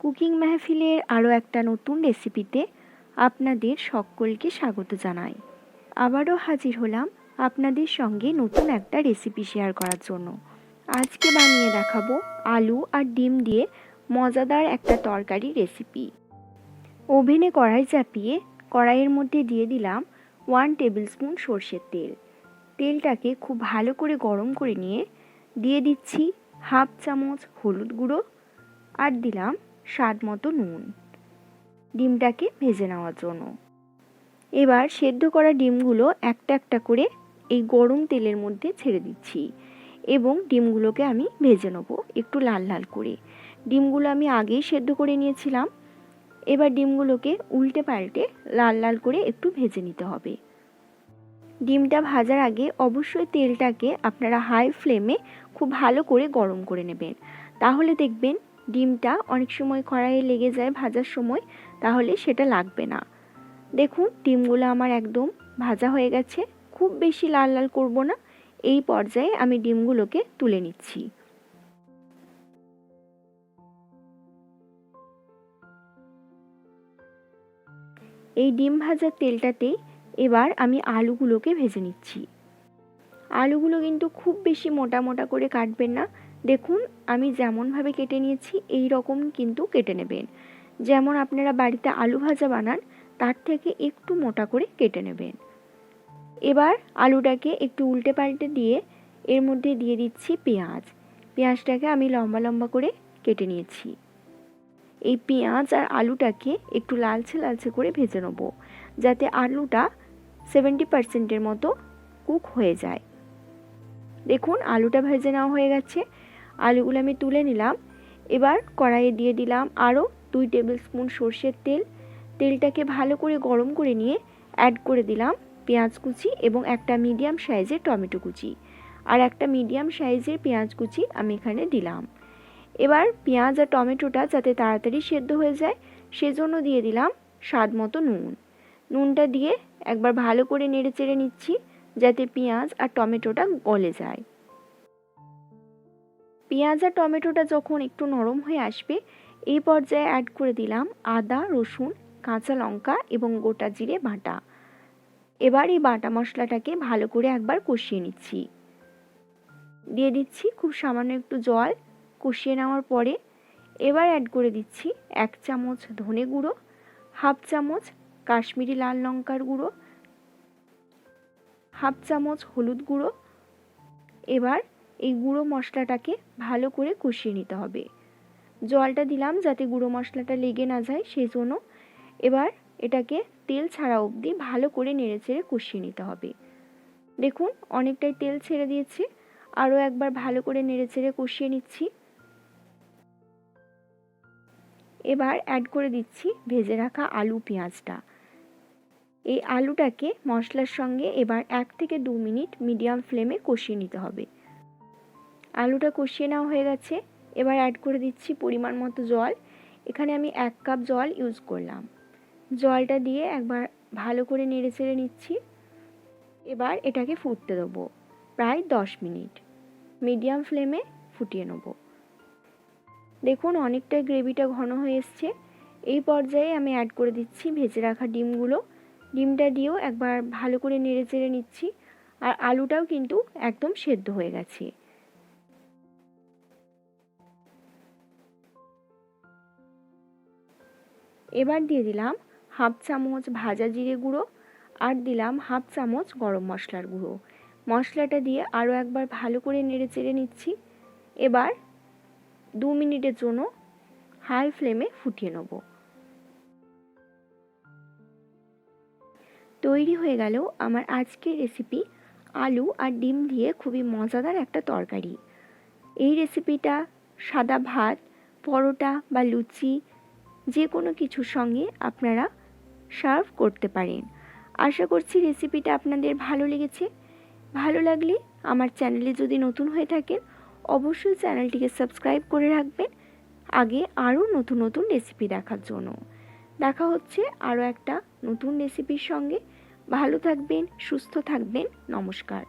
Cooking মেহফিলের আরও একটা নতুন রেসিপিতে আপনাদের সকলকে স্বাগত জানাই। আবারও হাজির হলাম আপনাদের সঙ্গে নতুন একটা রেসিপি শেয়ার করার জন্য। আজকে বানিয়ে দেখাবো আলু আর ডিম দিয়ে মজাদার একটা তরকারি রেসিপি। ওভেনে কড়াই চাপিয়ে কড়াইয়ের মধ্যে দিয়ে দিলাম ওয়ান টেবিল স্পুন সর্ষের তেল। তেলটাকে খুব ভালো করে গরম করে নিয়ে দিয়ে দিচ্ছি হাফ চামচ হলুদ গুঁড়ো আর দিলাম স্বাদ মতো নুন। ডিমটাকে ভেজে নেওয়ার জন্য। এবার সেদ্ধ করা ডিমগুলো একটা একটা করে এই গরম তেলের মধ্যে ছেড়ে দিচ্ছি এবং ডিমগুলোকে আমি ভেজে নেব একটু লাল লাল করে। ডিমগুলো আমি আগেই সেদ্ধ করে নিয়েছিলাম। এবার ডিমগুলোকে উল্টে পাল্টে লাল লাল করে একটু ভেজে নিতে হবে। ডিমটা ভাজার আগে অবশ্যই তেলটাকে আপনারা হাই ফ্লেমে খুব ভালো করে গরম করে নেবেন। তাহলে দেখবেন ডিমটা অনেক সময় কড়াইয়ে লেগে যায় ভাজার সময়, তাহলে সেটা লাগবে না। দেখুন, ডিমগুলো আমার একদম ভাজা হয়ে গেছে, খুব বেশি লাল লাল করব না, এই পর্যায়ে আমি ডিমগুলোকে তুলে নিচ্ছি। এই ডিম ভাজার তেলটাতেই এবার আমি আলুগুলোকে ভেজে নিচ্ছি। আলুগুলো কিন্তু খুব বেশি মোটা মোটা করে কাটবেন না দেখুন, আমি যেমনভাবে কেটে নিয়েছি এই রকম কিন্তু কেটে নেবেন। যেমন আপনারা বাড়িতে আলু ভাজা বানান, তার থেকে একটু মোটা করে কেটে নেবেন। এবার আলুটাকে একটু উল্টে পাল্টে দিয়ে, এর মধ্যে দিয়ে দিচ্ছি পেঁয়াজ। পেঁয়াজটাকে আমি লম্বা লম্বা করে কেটে নিয়েছি। এই পেঁয়াজ আর আলুটাকে একটু লালচে লালচে করে ভেজে নেব, যাতে আলুটা সেভেন্টি পার্সেন্টের মতো কুক হয়ে যায়। দেখুন, আলুটা ভেজে নেওয়া হয়ে গেছে। আলুগুলো আমি তুলে নিলাম। এবার কড়াইয়ে দিয়ে দিলাম আরও দুই টেবিল স্পুন সর্ষের তেল। তেলটাকে ভালো করে গরম করে নিয়ে অ্যাড করে দিলাম পেঁয়াজ কুচি এবং একটা মিডিয়াম সাইজের টমেটো কুচি। আর একটা মিডিয়াম সাইজের পেঁয়াজ কুচি আমি এখানে দিলাম। এবার পেঁয়াজ আর টমেটোটা যাতে তাড়াতাড়ি সেদ্ধ হয়ে যায়, সেজন্য দিয়ে দিলাম স্বাদ মতো নুন। নুনটা দিয়ে একবার ভালো করে নেড়ে চেড়ে নিচ্ছি যাতে পেঁয়াজ আর টমেটোটা গলে যায়। পেঁয়াজ আর টমেটোটা যখন একটু নরম হয়ে আসবে, এই পর্যায়ে অ্যাড করে দিলাম আদা, রসুন, কাঁচা লঙ্কা এবং গোটা জিরে বাটা। এবার এই বাটা মশলাটাকে ভালো করে একবার কষিয়ে নিচ্ছি। দিয়ে দিচ্ছি খুব সামান্য একটু জল কষিয়ে নেওয়ার পরে এবার অ্যাড করে দিচ্ছি এক চামচ ধনে গুঁড়ো, হাফ চামচ কাশ্মীরি লাল লঙ্কার গুঁড়ো, হাফ চামচ হলুদ গুঁড়ো। এবার এই গুঁড়ো মশলাটাকে ভালো করে কষিয়ে নিতে হবে। জলটা দিলাম যাতে গুঁড়ো মশলাটা লেগে না যায় সেই জন্য এবার এটাকে তেল ছাড়া অবধি ভালো করে নেড়ে চেড়ে কষিয়ে নিতে হবে। দেখুন, অনেকটাই তেল ছেড়ে দিয়েছি। আরও একবার ভালো করে নেড়ে চেড়ে কষিয়ে নিচ্ছি। এবার অ্যাড করে দিচ্ছি ভেজে রাখা আলু পেঁয়াজটা। এই আলুটাকে মশলার সঙ্গে এবার এক থেকে দু মিনিট মিডিয়াম ফ্লেমে কষিয়ে নিতে হবে। আলুটা কষিয়ে নেওয়া হয়ে গেছে। এবার অ্যাড করে দিচ্ছি পরিমাণ মতো জল। এখানে আমি এক কাপ জল ইউজ করলাম। জলটা দিয়ে একবার ভালো করে নেড়ে চেড়ে নিচ্ছি। এবার এটাকে ফুটতে দেবো প্রায় দশ মিনিট। মিডিয়াম ফ্লেমে ফুটিয়ে নেব। দেখুন অনেকটাই গ্রেভিটা ঘন হয়ে এসছে। এই পর্যায়ে আমি অ্যাড করে দিচ্ছি ভেজে রাখা ডিমগুলো। ডিমটা দিয়েও একবার ভালো করে নেড়ে চেড়ে নিচ্ছি। আর আলুটাও কিন্তু একদম সেদ্ধ হয়ে গেছে। এবার দিয়ে দিলাম হাফ চামচ ভাজা জিরে গুঁড়ো আর দিলাম হাফ চামচ গরম মশলার গুঁড়ো। মশলাটা দিয়ে আরও একবার ভালো করে নেড়ে চেড়ে নিচ্ছি। এবার দু মিনিটের জন্য হাই ফ্লেমে ফুটিয়ে নেব। তৈরি হয়ে গেল আমার আজকের রেসিপি আলু আর ডিম দিয়ে খুবই মজাদার একটা তরকারি। এই রেসিপিটা সাদা ভাত, পরোটা বা লুচি যে কোনো কিছুর সঙ্গে আপনারা সার্ভ করতে পারেন। আশা করছি রেসিপিটা আপনাদের ভালো লেগেছে। ভালো লাগলে আমার চ্যানেলে যদি নতুন হয়ে থাকেন, অবশ্যই চ্যানেলটিকে সাবস্ক্রাইব করে রাখবেন। আগে আরও নতুন নতুন রেসিপি দেখার জন্য। দেখা হচ্ছে আরও একটা নতুন রেসিপির সঙ্গে। ভালো থাকবেন, সুস্থ থাকবেন। নমস্কার।